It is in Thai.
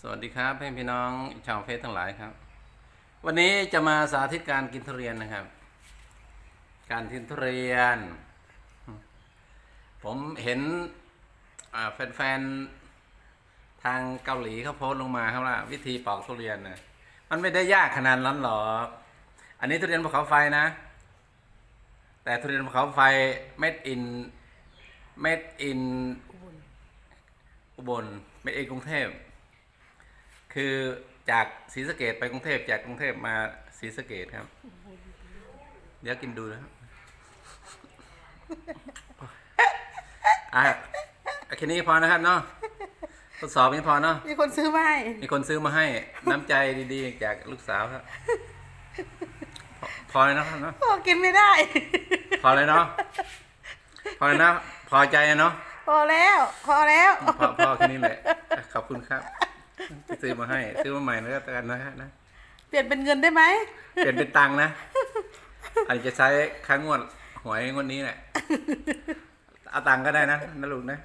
สวัสดีครับเพื่อนพี่น้องชาวเฟซทั้งหลายครับ วันนี้จะมาสาธิตการกินทุเรียนนะครับ การกินทุเรียน ผมเห็นแฟนๆทางเกาหลีเขาโพสต์ลงมาครับว่าวิธีปอกทุเรียนนะมันไม่ได้ยากขนาดนั้นหรอกอันนี้ทุเรียนภูเขาไฟนะ แต่ทุเรียนภูเขาไฟเม็ดอินเม็ดอินอุบลไม่เองกรุงเทพ คือจากศรีสะเกดไปกรุงเทพจากกรุงเทพมาศรีสะเกดครับ เดี๋ยวกินดูนะครับอะแค่นี้พอนะครับเนาะทดสอบนี้พอเนาะมีคนซื้อมาให้มีคนซื้อมาให้ น้ำใจดีๆ จากลูกสาวครับ พอพอเลยนะครับเนาะโอ้กินไม่ได้ พอเลยเนาะพอเลยนะพอใจอะเนาะพอแล้ว พอแล้ว พอพอแค่นี้แหละ ขอบคุณครับที่ ซื้อมาให้ซื้อมาใหม่แล้วกันนะฮะนะเปลี่ยนเป็นเงินได้ไหมเปลี่ยนเป็นตังค์นะอาจจะใช้ค้างงวดหวยงวดนี้แหละเอาตังค์ก็ได้นะนะลูกนะ